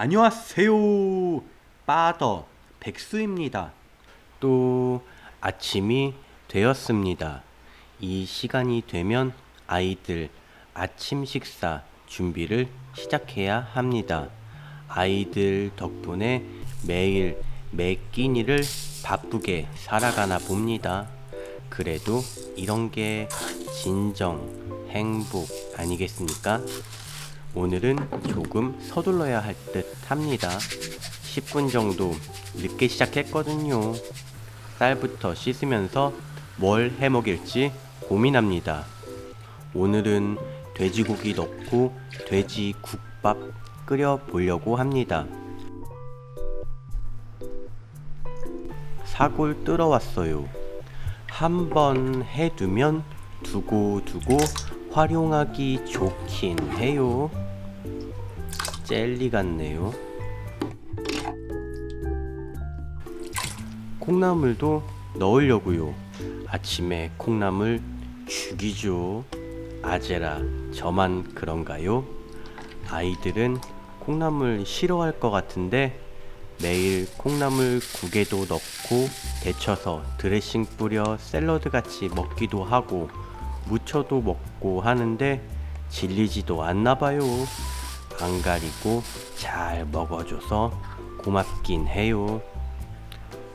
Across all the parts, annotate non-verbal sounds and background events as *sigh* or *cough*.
안녕하세요. 빠더 백수입니다. 또 아침이 되었습니다. 이 시간이 되면 아이들 아침 식사 준비를 시작해야 합니다. 아이들 덕분에 매일 매 끼니를 바쁘게 살아가나 봅니다. 그래도 이런 게 진정 행복 아니겠습니까? 오늘은 조금 서둘러야 할 듯 합니다. 10분 정도 늦게 시작했거든요. 쌀부터 씻으면서 뭘 해 먹일지 고민합니다. 오늘은 돼지고기 넣고 돼지 국밥 끓여 보려고 합니다. 사골 뜯어왔어요. 한번 해두면 두고 두고 활용하기 좋긴 해요. 젤리 같네요. 콩나물도 넣으려고요. 아침에 콩나물 죽이죠. 아제라 저만 그런가요? 아이들은 콩나물 싫어할 것 같은데 매일 콩나물 국에도 넣고 데쳐서 드레싱 뿌려 샐러드 같이 먹기도 하고 무쳐도 먹고 하는데 질리지도 않나 봐요. 안 가리고 잘 먹어줘서 고맙긴 해요.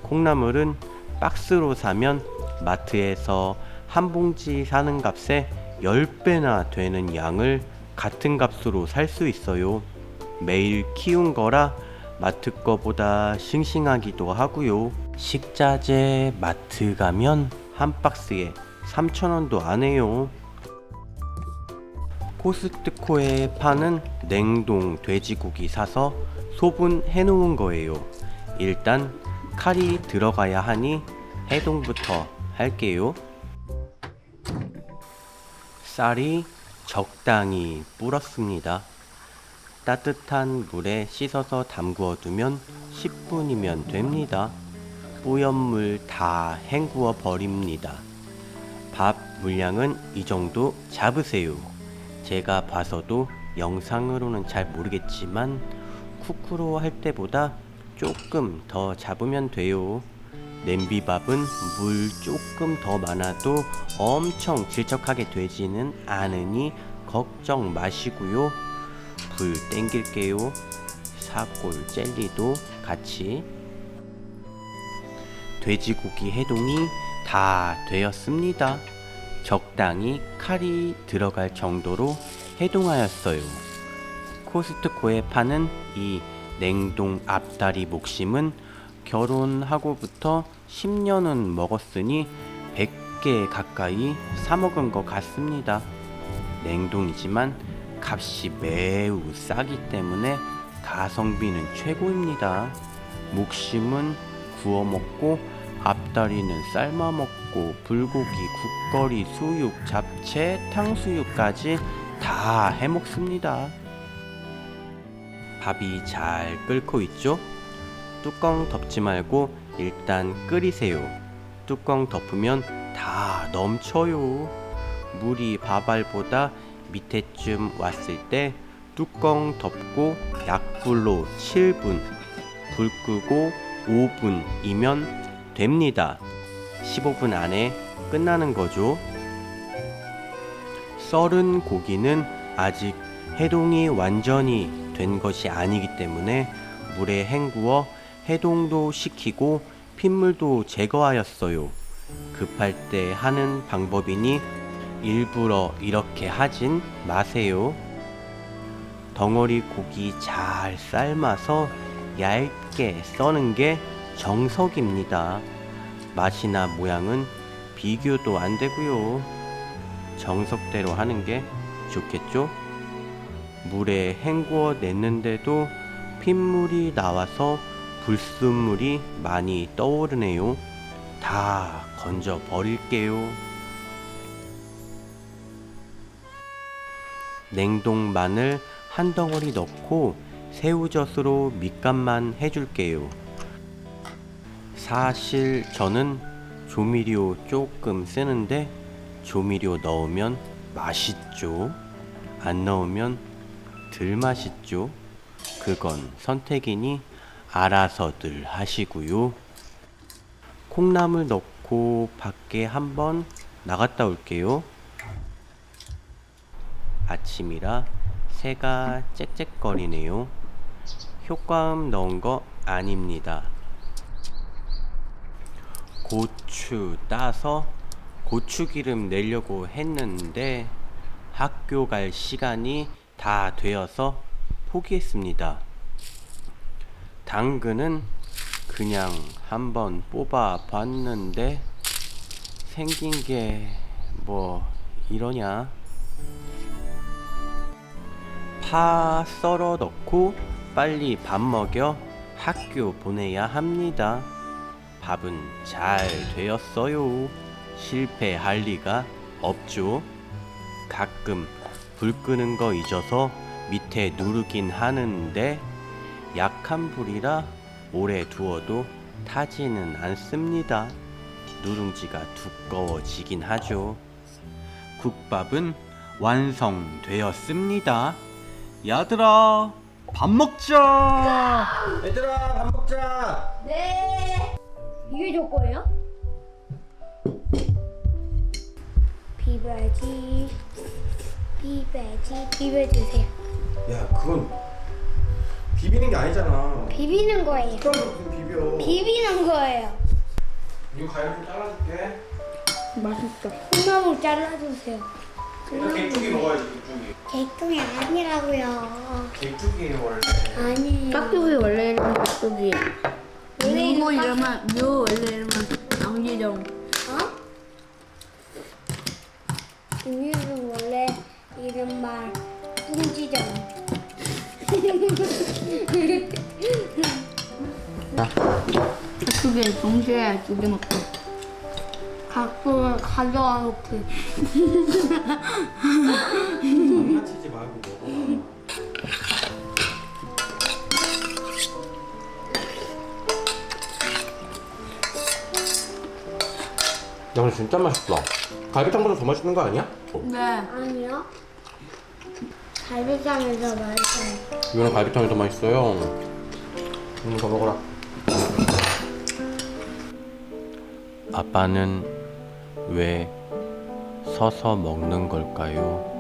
콩나물은 박스로 사면 마트에서 한 봉지 사는 값에 10배나 되는 양을 같은 값으로 살 수 있어요. 매일 키운 거라 마트 거보다 싱싱하기도 하고요. 식자재 마트 가면 한 박스에 3,000원도 안 해요. 코스트코에 파는 냉동 돼지고기 사서 소분 해 놓은 거예요. 일단 칼이 들어가야 하니 해동부터 할게요. 쌀이 적당히 불었습니다. 따뜻한 물에 씻어서 담그어 두면 10분이면 됩니다. 뿌연 물 다 헹구어 버립니다. 밥 물량은 이 정도 잡으세요. 제가 봐서도 영상으로는 잘 모르겠지만 쿠쿠로 할 때보다 조금 더 잡으면 돼요. 냄비밥은 물 조금 더 많아도 엄청 질척하게 되지는 않으니 걱정 마시고요. 불 땡길게요. 사골 젤리도 같이. 돼지고기 해동이 다 되었습니다. 적당히 칼이 들어갈 정도로 해동하였어요. 코스트코에 파는 이 냉동 앞다리 목심은 결혼하고부터 10년은 먹었으니 100개 가까이 사먹은 것 같습니다. 냉동이지만 값이 매우 싸기 때문에 가성비는 최고입니다. 목심은 구워 먹고 앞다리는 삶아 먹고 불고기, 국거리, 수육, 잡채, 탕수육까지 다 해 먹습니다. 밥이 잘 끓고 있죠? 뚜껑 덮지 말고 일단 끓이세요. 뚜껑 덮으면 다 넘쳐요. 물이 밥알보다 밑에쯤 왔을 때 뚜껑 덮고 약불로 7분, 불 끄고 5분이면 됩니다. 15분 안에 끝나는 거죠. 썰은 고기는 아직 해동이 완전히 된 것이 아니기 때문에 물에 헹구어 해동도 시키고 핏물도 제거하였어요. 급할 때 하는 방법이니 일부러 이렇게 하진 마세요. 덩어리 고기 잘 삶아서 얇게 써는 게 정석입니다. 맛이나 모양은 비교도 안 되고요. 정석대로 하는 게 좋겠죠? 물에 헹구어 냈는데도 핏물이 나와서 불순물이 많이 떠오르네요. 다 건져 버릴게요. 냉동 마늘 한 덩어리 넣고 새우젓으로 밑간만 해줄게요. 사실 저는 조미료 조금 쓰는데 조미료 넣으면 맛있죠. 안 넣으면 덜 맛있죠. 그건 선택이니 알아서들 하시고요. 콩나물 넣고 밖에 한번 나갔다 올게요. 아침이라 새가 짹짹거리네요. 효과음 넣은 거 아닙니다. 고추 따서 고추기름 내려고 했는데 학교 갈 시간이 다 되어서 포기했습니다. 당근은 그냥 한번 뽑아 봤는데 생긴 게 뭐 이러냐? 파 썰어 넣고 빨리 밥 먹여 학교 보내야 합니다. 밥은 잘 되었어요. 실패할 리가 없죠. 가끔 불 끄는 거 잊어서 밑에 누르긴 하는데 약한 불이라 오래 두어도 타지는 않습니다. 누룽지가 두꺼워지긴 하죠. 국밥은 완성되었습니다. 야들아, 밥 먹자. 얘들아, 밥 먹자. 네. 이게 저 거예요? 비벼야지. 비벼야지. 비벼주세요. 야 그건 비비는 게 아니잖아 비비는 거예요. 그럼 무슨 비벼 비비는 거예요. 이거 가위 좀 잘라줄게 맛있어. 콩나물 잘라주세요. 개쭉이 먹어야지 개쭉이 개똥이 아니라고요. 개쭉이 원래 아니에요. 깍두기 원래 이름은 깍두기. 원래 묘 이름 이름은 묘 원래 이름은 양지정. 어? 김유는 원래 이름 말 뚱지잖아. *laughs* 깍두기 동시에 두 개 먹고. 각도를 가져와 놓고. 장난치지 말고 먹어 야 진짜 맛있다 갈비탕보다 더 맛있는 거 아니야? 네. 아니요. 갈비탕에서 맛있어요. 이거는 갈비탕이 더 맛있어요 음, 이거 먹어라 아빠는 왜 서서 먹는 걸까요?